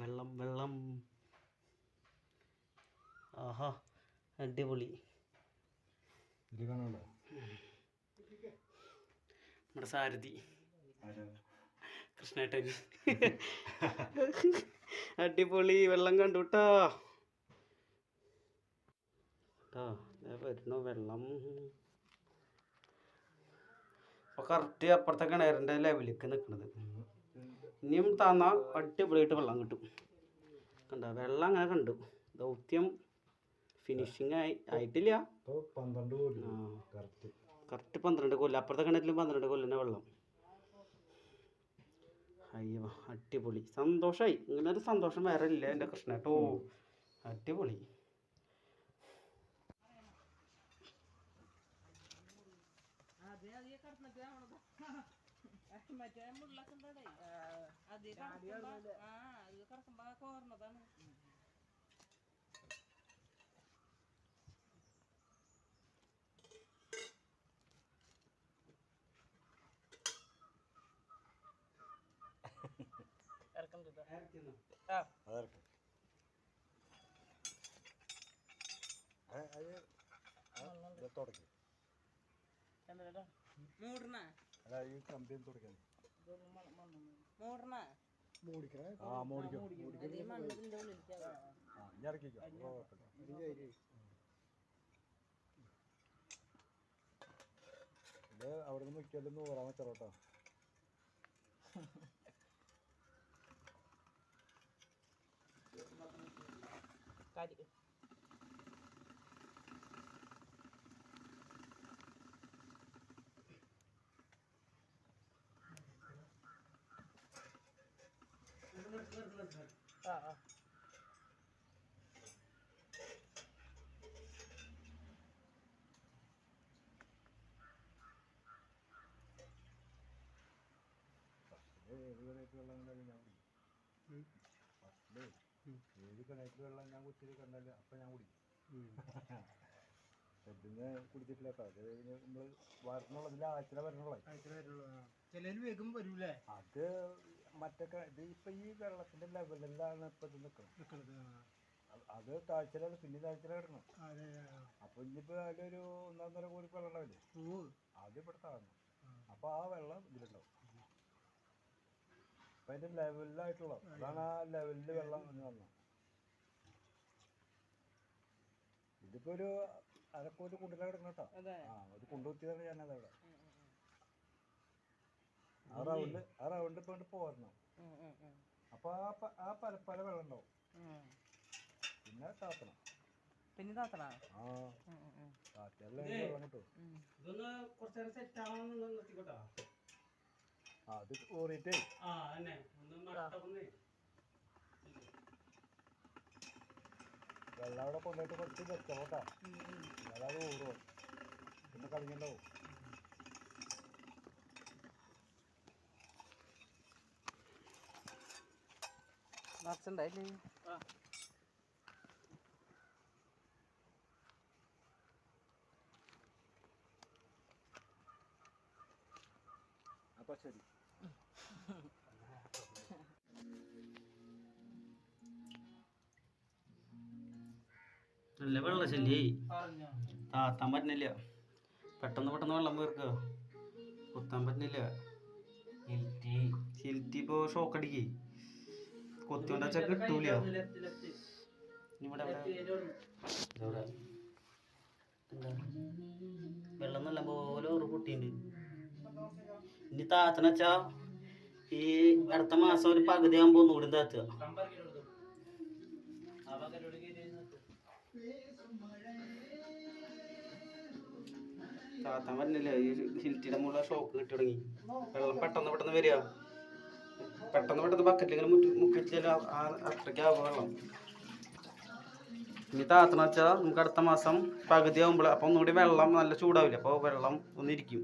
വെള്ളം വെള്ളം. ആഹാ അടിപൊളി. നമ്മുടെ സാരഥി. കൃഷ്ണേട്ടൻ. അടിപൊളി വെള്ളം കണ്ടു കേട്ടോ കേട്ടോ വരുന്നു വെള്ളം. അപ്പോൾ കറക്റ്റ് അപ്പുറത്തെ കിണറിന്റെ ലെവലിലേക്ക് നിൽക്കുന്നത് ഇനിയും തന്നാൽ അടിപൊളിയായിട്ട് വെള്ളം കിട്ടും. കണ്ടോ? വെള്ളം അങ്ങനെ കണ്ടു. ദൗത്യം ഫിനിഷിങ് ആയി. ആയിട്ടില്ല. കറക്റ്റ് പന്ത്രണ്ട് കൊല്ലം. അപ്പുറത്തെ കിണറ്റിലും പന്ത്രണ്ട് കൊല്ലം വെള്ളം. അയ്യോ അടിപൊളി. സന്തോഷമായി ഇങ്ങനെ ഒരു സന്തോഷം വേറെ ഇല്ല എന്റെ കൃഷ്ണേട്ടോ അടിപൊളി. മറ്റേ മുള്ളൊക്കെ ഉണ്ടാടേ അത് കറക്കുമ്പോ ആ അത് കറക്കുമ്പോ എന്താ മൂടണ. അല്ല ഈ കമ്പി തുടക്കാൻ മൂടണ. ആ മോടിക്കും. ഇറക്കിക്കോ. ഇത് അവിടെ നിന്ന് മുക്കിയാലും പറയാൻ വെച്ചോട്ടോ കാര്യം. ആ വെള്ളം ഞാൻ ഞാൻ കുടിച്ചിട്ടില്ല അത് കഴിഞ്ഞ് അത് മറ്റേ ക- ഇത് ഇപ്പം ഈ വെള്ളത്തിന്റെ ലെവലിലാണ് ഇപ്പം ഇത് നിൽക്കുന്നത് നിക്കണത് അത് താഴ്ചയിലാണ് പിന്നെ താഴ്ചയില കിടക്കണം അതെ അപ്പോൾ ഇനിയിപ്പോൾ അതിലൊരു ഒന്നൊന്നര കോടി വെള്ളം ഉണ്ടാവില്ലേ ആദ്യം അത് ഇവിടെ താഴ്ന്നു. അപ്പോൾ ആ വെള്ളം ഇതിലുണ്ടാവും. അപ്പം അതിന്റെ ലെവലിലായിട്ടുള്ള അതാണ് ആ ലെവലിൽ വെള്ളം എന്ന് പറഞ്ഞത് ഇതിപ്പോ ഒരു അരക്കോട്ട് കുണ്ടിലാണ് കിടക്കണം കേട്ടോ അതെ. ആ ഒരു കുണ്ടുകുത്തിയതാണ് ഞാനത് അവിടെ ആ റൗണ്ട് ആ റൗണ്ട് ഇപ്പൊ പോരണം. അപ്പോൾ ആ പ- ആ പരപ്പര വെള്ളം ഉണ്ടാവും. പിന്നെ താത്തണം. പിന്നെ താത്തണ? ആ. താത്തിയാലേ വെള്ളം കിട്ടും ഇതൊന്ന് കുറച്ച് നേരം സെറ്റ് ആവാൻ നിർത്തിക്കോട്ടാ. ആ അത് ഊറിട്ടേ ആ തന്നെ ഒന്ന് നട്ടപ്പൊന്നേ വെള്ളം അവിടെ കൊണ്ടുപോയിട്ട് കുറച്ച് വെച്ചോട്ടാ. കേട്ടോ അത് ഊറുമോ പിന്നെ കളിക്കണ്ടാവും. നിറച്ചുണ്ടായില്ലേ അപ്പോൾ ശരി. നല്ല വെള്ളശല്യേ താത്താൻ പറ്റുന്നില്ല. പെട്ടെന്ന് പെട്ടെന്ന് വെള്ളം വീർക്കുക. കുത്താൻ പറ്റുന്നില്ല. ഹിൽറ്റി ഇപ്പോൾ ഷോക്ക് അടിക്കേ കൊത്തി കൊണ്ടുവച്ചാൽ കിട്ടൂല ഇവിടെ വെള്ളം നല്ല പോലെ ഉറു പൊട്ടിയിട്ടുണ്ട് ഇനി താത്തണ വെച്ചാ ഈ അടുത്ത മാസം ഒരു പകുതി ആകുമ്പോ ഒന്നുകൂടി താത്തുക. താത്താൻ പറഞ്ഞില്ലേ ഈ ഹിൽറ്റിയുടെ മുകളിൽ ഷോക്ക് കിട്ടി തുടങ്ങി. വെള്ളം പെട്ടെന്ന് പെട്ടെന്ന് വരിക. പെട്ടെന്ന് പെട്ടെന്ന് ബക്കറ്റിൽ ഇങ്ങനെ മുറ്റി മുക്കിച്ചാൽ അത്രയ്ക്ക് വെള്ളം ഇനി താത്തണ വെച്ചാൽ നമുക്ക് അടുത്ത മാസം പകുതി ആകുമ്പോൾ അപ്പോൾ ഒന്നുകൂടി വെള്ളം നല്ല ചൂടാവില്ല? അപ്പോൾ വെള്ളം ഒന്നിരിക്കും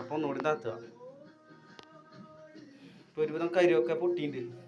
അപ്പോൾ ഒന്നുകൂടി താത്തുക. ഇപ്പോൾ ഒരുവിധം കരിയൊക്കെ പൊട്ടിയിട്ടുണ്ട്